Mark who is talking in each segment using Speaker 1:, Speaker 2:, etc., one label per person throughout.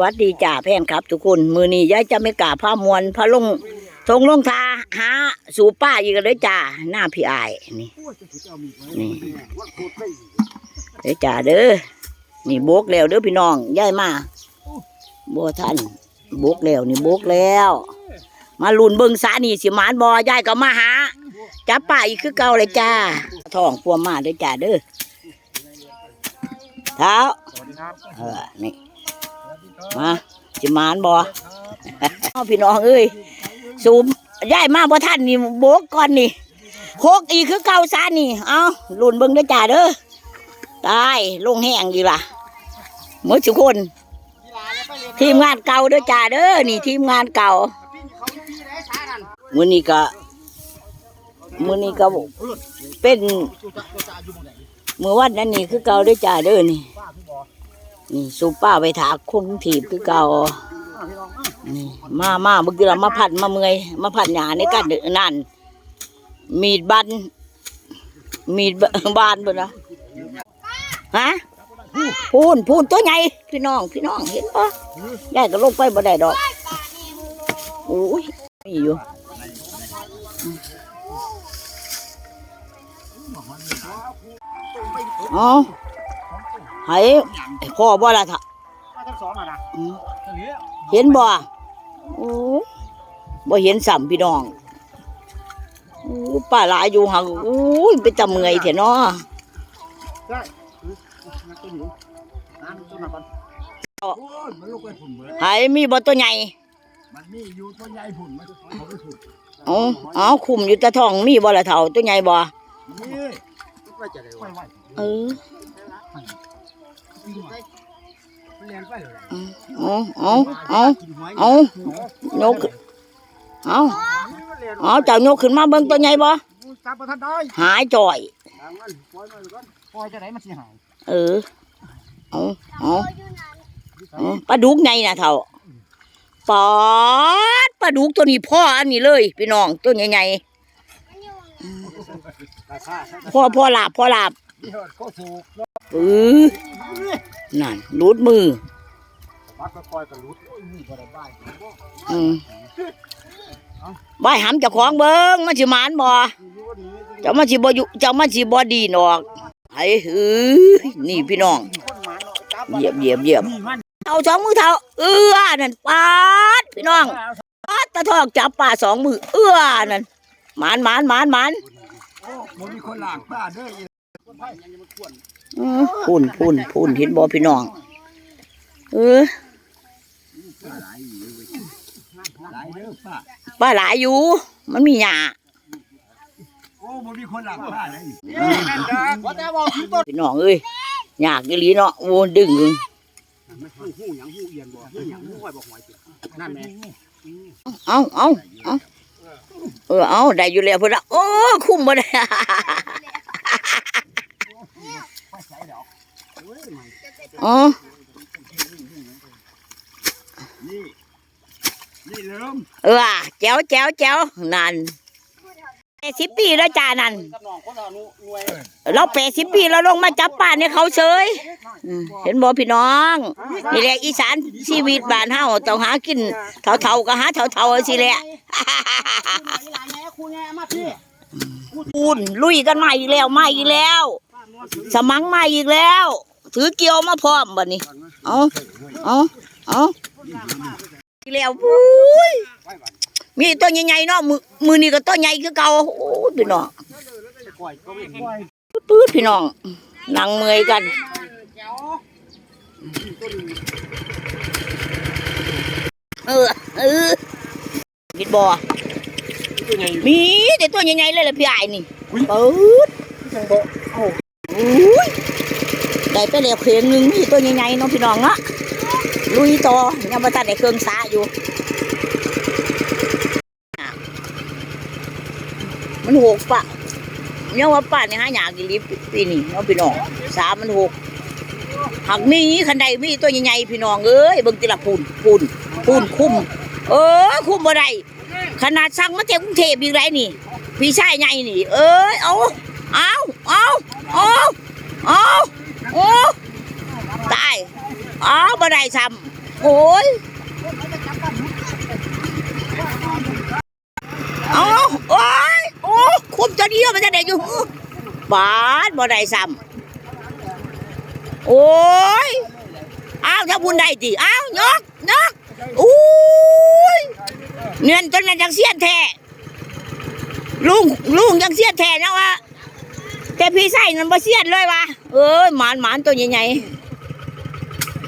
Speaker 1: วัสดีจ่าแพนครับ ทุกคนมือนี้ยายจะไม่กล้าพามวนพาลงทงลงทาหาสู่ป้าอีกเลยจ้าหน้าพี่อายนี่นี่เด้อจ่าเด้อนี่โบกแล้วเด้อพี่น้องยายมาบัวท่านโบกแล้วนี่โบกแล้ว มาลุนเบิงสานี่สิหมานบอยายก็มาหาจับป้าอีกคือเก่าเลยจ้าท้องพวมมาเด้อจ่าเด้อเท้า
Speaker 2: สวัสดีครับ
Speaker 1: เออนี่ มาจิมานบอเอาพี่น้องเอ้ยสูมย้ายมาบ่ท่านนี่โบกก่อนนี่โคกอีคือเก่าซานี่ เอาลุ่นเบิ่งเด้อจ้าเด้อตายลงแห้งดีล่ะหมดทุกคน ทีมงานเก่าเด้อจ้าเด้อนี่ทีมงานเก่ามื้อนี้ก็มื้อนี้ก็เป็นมือวันนั้นนี่คือเก่าเด้อจ้าเด้อนี่ นี่สูป้าไปถากคนถีบคือเก่านี่มามาเมื่อกี้เรามาผัดมาเมื่อยมาผัดหยาในกันเด้อนั่น มีดบัน มีดบานบ่นะฮะพูนพูนตัวใหญ่พี่น้องพี่น้องเห็นปะได้ก็ลงไปบ่ได้ดอกโอ้ยมีอยู่อ๋อ ให้พ่อบ่ละท่ะ
Speaker 2: มาทั้งสองอะนะ
Speaker 1: อืม
Speaker 2: ทะเล
Speaker 1: เห็นบ่โอ้บ่เห็นสัมพี่น้องโอ้ป้าหลายอยู่หังโอ้ยไปจำเงยเถอะเนาะ
Speaker 2: ได้นักต้นหนูน้ำต้นหนักก่อนโอ้ยมันลูกไปผุ่นเลย
Speaker 1: ไห้มีบ่ตัวใหญ่
Speaker 2: มันมีอยู่ต้นใหญ่ผุ่นมันเขาไปผุ่น
Speaker 1: อ๋ออ๋อคุมอยู่ตะท้องมีบ่ละเฒ่าตัวใหญ่บ่
Speaker 2: นี่ไปจะได้ไหว
Speaker 1: เออ
Speaker 2: เรียนไปเลย
Speaker 1: เอาเอาเอาเอายกขึ้นเอาเอาเจ้ายกขึ้นมาเบิ่งตัวใหญ่บ่
Speaker 2: จับประทันได้
Speaker 1: หายจ่อย
Speaker 2: ทางนั้นปล่อยมันก่อนปล่อยจะไหนมันสิหาย
Speaker 1: เออเอาเอาเอาปลาดุกไงน่ะเฒ่าปอดปลาดุกตัวนี้พ่ออันนี้เลยพี่น้องตัวใหญ่
Speaker 2: ราคา
Speaker 1: ๆพ่อพ่อลาบพ่อลาบ
Speaker 2: ที่หอดก็ถูก
Speaker 1: เออนั่นรูดมือ
Speaker 2: วัดก็คอยกันรุดมีบ่ได้บ้าน
Speaker 1: อืมบายหำเจ้าของเบิ้งมันสิหมานบ่เจ้ามันสิบ่อยู่เจ้ามันสิบ่ดีนอกไอ้เฮ้ยนี่พี่น้อง
Speaker 2: คนหมาเนาะจับ
Speaker 1: เหยียบเหยียบเหยียบ
Speaker 2: นี่มัน
Speaker 1: เอาสองมือเท้าเอื้อนั่นปาดพี่น้องปาดตะทอกจับปลาสองมือเอื้อนั่นหมานหมานหมานหมาน
Speaker 2: โอ้มันมีคนหลากป้าเด้ออีคนไผ่ยั
Speaker 1: อื้อพุ่นพุ่นพุ่นเห็นบ่พี่น้อง เออ
Speaker 2: หลายเด้อป้า
Speaker 1: หลายอยู่ มันมีหญ้า
Speaker 2: โอ้มันมีคนหลากป้าเลยนั่นจ้าว่าแต่บอ
Speaker 1: พี่น้องเอ้ยหยากอีหลีเนาะโอ้ดึง
Speaker 2: หูหูหยังหูเอียนบ่หูหยังหูหอยบ่หอยนั่นแหละ
Speaker 1: เอาเอาเอาเออเอาได้อยู่แล้วพุ่นละโอ้คุ้มบ่ได้ อ๋อ
Speaker 2: นี่ นี่เริ่ม
Speaker 1: เออแจ๋วแจ๋วแจ๋วนั่นแปดสิบปีแล้วจ้านั่น
Speaker 2: กับน้องคนละหน่วย
Speaker 1: เราแปดสิบปีเราลงมาจับป่าเนี่ยเขาเฉยอืมเห็นบ่พี่น้องนี่แหละอีสานชีวิตบ้านเฮาต้องหากินเท่าๆก็หาเท่าๆสิแหละ
Speaker 2: คุณแม่มาพี่
Speaker 1: ปูนลุยกันมาอีกแล้วมาอีกแล้ว สมังมาอีกแล้ว ถือเกี่ยวมาพร้อมบัดนี้ เอาเอาเอาอีกแล้วปุ้ยมีตัวใหญ่ๆเนาะมือมือนี่ก็ตัวใหญ่คือเก่าโอ้ยพี่น้อง
Speaker 2: ก่อยก็ไม่ก่อย
Speaker 1: ปื๊ดพี่น้องนั่งเมื่อยกันเออเออพิดบอ
Speaker 2: ตัวใหญ่
Speaker 1: มีแต่ตัวใหญ่ๆเลยล่ะพี่ไอ้ายนี่ปื๊ดโอ้ย ได้ไปแล้วเครื่องหนึงมีตัวใหญ่ๆเนาะพี่น้องเนาะลุยต่อยังมาตัดได้เครื่องสาอยู่ มันหกปะเนี่ยว่าป่าเนี่ยหาอยากกินลิฟปีนี้เนาะพี่น้องสามมันหกหักมีคันใดมีตัวใหญ่ๆพี่น้องเอ้ยเบิ่งติละพูนพูนพูนคุ้ม เออคุ้มบ่ได้ขนาดสั่งมาจากกรุงเทพอีกไรนี่ พี่ชายใหญ่นี่ เอ้ยเอาเอาเอาเอาเอา โอ้ตายเอบ่ได้ซ้ำโอ้ยเอาโอ้ยโอ้คุมจะเดียวมันจะได้อยู่บาดบ่ได้ซ้ำโอ้ยอ้าวถ้าบุญได้ติอ้าวยกยกอุ้ยเนียนจนนั้นจังเสียนแท้ลุงลุงยังเสียนแท้นะวะ แต่พี่ใส่มันบ่เสียนเลยวะเอ้ยหมานหมานตัวใหญ่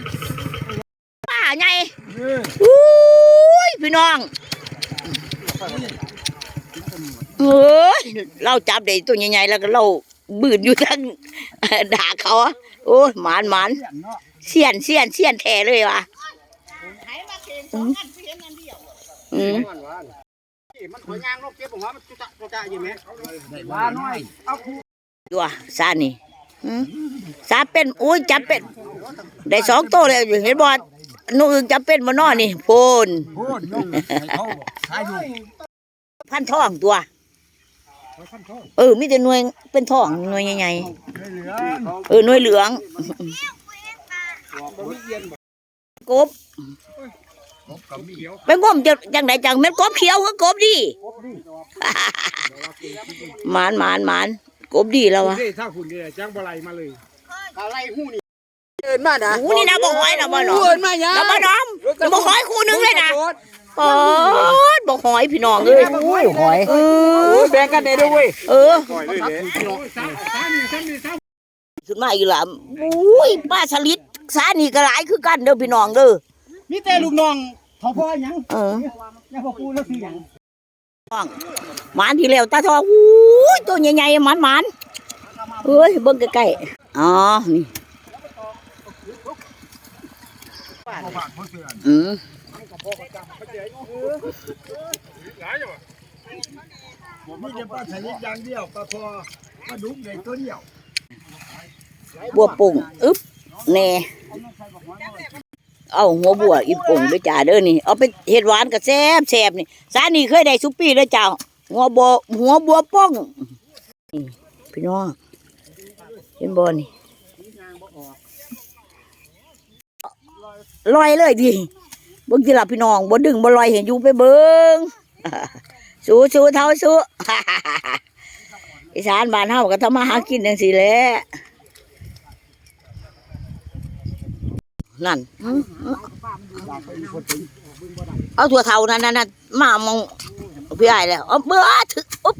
Speaker 1: ๆป้าใหญ่อุ้ยพี่น้องเอ้ยเราจับได้ตัวใหญ่ๆแล้วก็เราบืนอยู่ทั้งด่าเขาอะโอ้ยหมานหมาน
Speaker 2: เสียนเนาะ
Speaker 1: เสียนเสียนเสียนแท้เลยวะอืม
Speaker 2: มันว่ามันขอยยางนกเก็บผมว่ามันจุจะจุจะอยู่ไหมว่าน้อยเอาคู
Speaker 1: ตัวซานี่อืมซาเป็นอุ้ยจับเป็น ได้สองตัวเลยเห็นบอดนูอื่นจับเป็นมานอนี่โพน
Speaker 2: โอ้ยงให้เขาขายดู
Speaker 1: พันทองตัว
Speaker 2: เขาขั้นโทษ
Speaker 1: เออมีแต่หน่วยเป็นทองหน่วยใหญ่
Speaker 2: เหลือ
Speaker 1: ๆเออหน่วยเหลือง
Speaker 2: บ่มีเย็นบ่
Speaker 1: กบ
Speaker 2: กับมีเขียว
Speaker 1: ไปงมจังจังไดจังแม่นกบเขียวคือกบดี
Speaker 2: ครบนี่
Speaker 1: หมานหมานหมาน กบดีแล้ววะ
Speaker 3: นี่ถ้าคุณเนี่ยจ้างบะไรมาเลย
Speaker 2: อะไรหู้นี่เดินมานะ
Speaker 1: อู้นี่นะบอกหอยนะบ่หนอ
Speaker 2: เดินมายัง
Speaker 1: แล้วบ่น้อมแล้วบอกหอยคู่หนึงเลยนะปอดบอกหอยพี่น้องเอ้ย
Speaker 2: โอ้ยหอย
Speaker 1: เออ
Speaker 2: แบ่งกันได้ด้วย
Speaker 1: เออ
Speaker 3: ปล่อยเลยเด้ซ้ำซ้ำนี่ซ้ำนี่ซ้
Speaker 1: ขึ้นมาอีกและอุ้ยป้าสลิดสานี่ก็หลายคือกันเด้อพี่น้องเด้อ
Speaker 2: มีแต่ลูกน้องเขาพ่อยัง
Speaker 1: เออ
Speaker 2: ยังพ่อปูแล้วคือหยัง
Speaker 1: หมานที่แล้วตาทองอุ้ยตัวใหญ่ๆหมานหมานเอ้ยเบิ่งใกล้ๆอ๋อนี่อืมำ
Speaker 3: หลายอยู่
Speaker 2: มีแต่ปลาสลิดอย่างเดียวปลาคอปลาดุกได้ตัวเดียว
Speaker 1: บัวปุ่งอึ๊บแน่ เอาหัวบัวอีปุ่งด้วยจ้าเด้อนี่เอาไปเฮ็ดหวานกับแซ่บแซ่บนี่สานี่เคยได้ซุปปี้ด้วยจ้าหัวบัวหัวบัวป้องนี่พี่น้องเห็นบ่นี่ลอยเลยดิเบิ่งทีละพี่น้องบ่ดึงบ่ลอยเห็นอยู่ไปเบิ่งสู้สู้เท่าสู้อีสานบ้านเฮาก็ทำมาหากินจังซี่แหละ นั่นอื้ออื้อเอาถั่วเท่านั่นนั่นนั่นมามองพี่ไอ้ายแล้วเอาเบื่อถึกอุ๊บ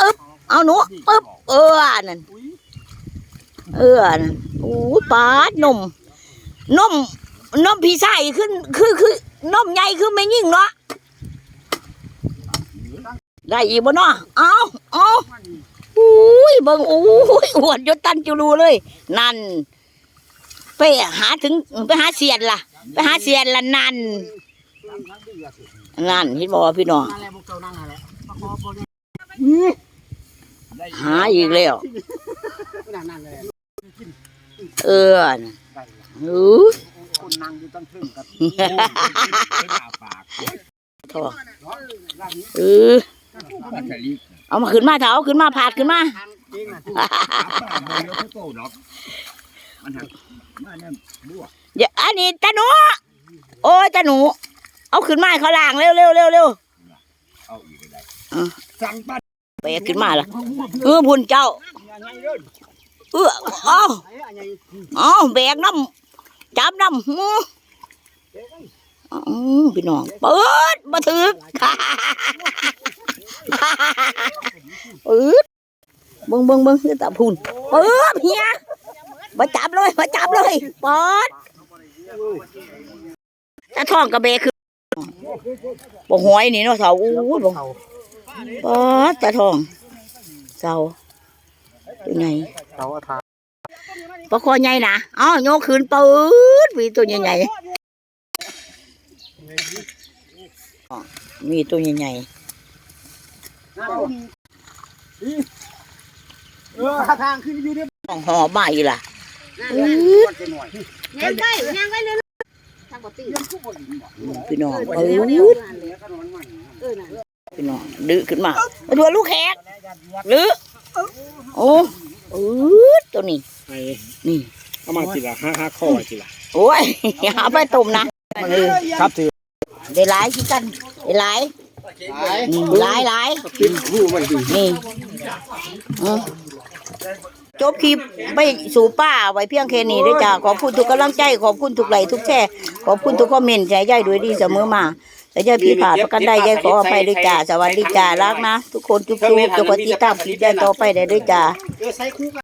Speaker 1: อึ๊บเอาหนูอึ๊บเออนั่นเออนั่นโอ้ยปาดนมนมนมพี่ชายขึ้นคือคือนมใหญ่คือไม่ยิ่งเนาะได้อีกบ่เนาะเอาเอาอุ้ยเบิ่งอุ้ยอวดยศตันจุลูเลย นั่น ไปหาถึงไปหาเสียนล่ะ ไปหาเสียนละนั่นนั่นเห็นบอกว่าพี่น้อง
Speaker 2: อะไรพวกเจ้านั่งอะไรปลาคอบ่ได้
Speaker 1: หาอีกแล้ว
Speaker 2: นั่นนั่นเลย
Speaker 1: เออน่ะ
Speaker 2: ได้
Speaker 1: อู้
Speaker 2: คนนั่งอยู่ตั้งครึ่งกับ
Speaker 1: ทอเออเอามาขึ้นมาเถอะเอาขึ้นมาผาดขึ้นมา
Speaker 2: จริงนะ
Speaker 1: อย่าอันนี้ตาหนู โอ้ยตาหนู เอาขึ้นมาให้เขาล่างเร็วเร็วเร็วเร็ว
Speaker 2: สั่งปัด
Speaker 1: ไปขึ้นมาล่ะเออพุ่นเจ้า
Speaker 2: ยังไงเด้อ
Speaker 1: เออเอา
Speaker 2: ไอ้อันยัง
Speaker 1: เอาแบกน้ำจับน้ำหืออือพี่น้องเปิดมาถึกเปิดเบิ่งเบิ่งเบิ่งคือตาพุ่นเปิดเฮีย มาจับเลยมาจับเลยเปิดตาทองกระเบคือบ่หอยนี่เนาะเสาอู้บ่เปิดตาทองเสาตัวไหน
Speaker 2: เสาอาทา
Speaker 1: ปลาคอใหญ่นะอ๋อโยกขึ้นปืดมีตัวใหญ่ๆอ๋อมีตัวใหญ่
Speaker 2: เออทางขึ้นอยู่เนี่ย
Speaker 1: ๆต้องห่อใบล่ะ
Speaker 4: ยังไงยังไงเลยทางปกติ
Speaker 1: พี่น้องปื
Speaker 4: เดี๋ยวเดี๋ยว
Speaker 1: ด
Speaker 4: เออน่ะ
Speaker 1: พี่น้องดื้อขึ้นมาเอาตัวลูกแขกหรือโอ้ปืดตัวนี้
Speaker 3: ไอ้
Speaker 1: นี่
Speaker 3: เอามาทีละห้าห้าข้อทีละ
Speaker 1: โอ้ยเอาไปต้มนะเออ
Speaker 2: ครับถือ
Speaker 1: ได้หลายที่กันได้หลายอืมหลายหลาย
Speaker 2: ติดหูมันดี
Speaker 1: นี่อืม จบคลิปไปสู่ป้าไว้เพียงแค่นี้ด้วยจ้าขอบคุณทุกกำลังใจขอบคุณทุกไลค์ทุกแชร์ขอบคุณทุกคอมเมนต์ใจย่ายด้วยดีเสมอมาแต่ย่ายพี่ผ่านประกันได้ย่ายขออภัยด้วยจ้าสวัสดีจ้ารักนะ ทุกคนจุ๊บๆทุกคนที่ตามคลิปย่ายต่อไปได้ด้วยจ้า
Speaker 2: เออใส่คู่กัน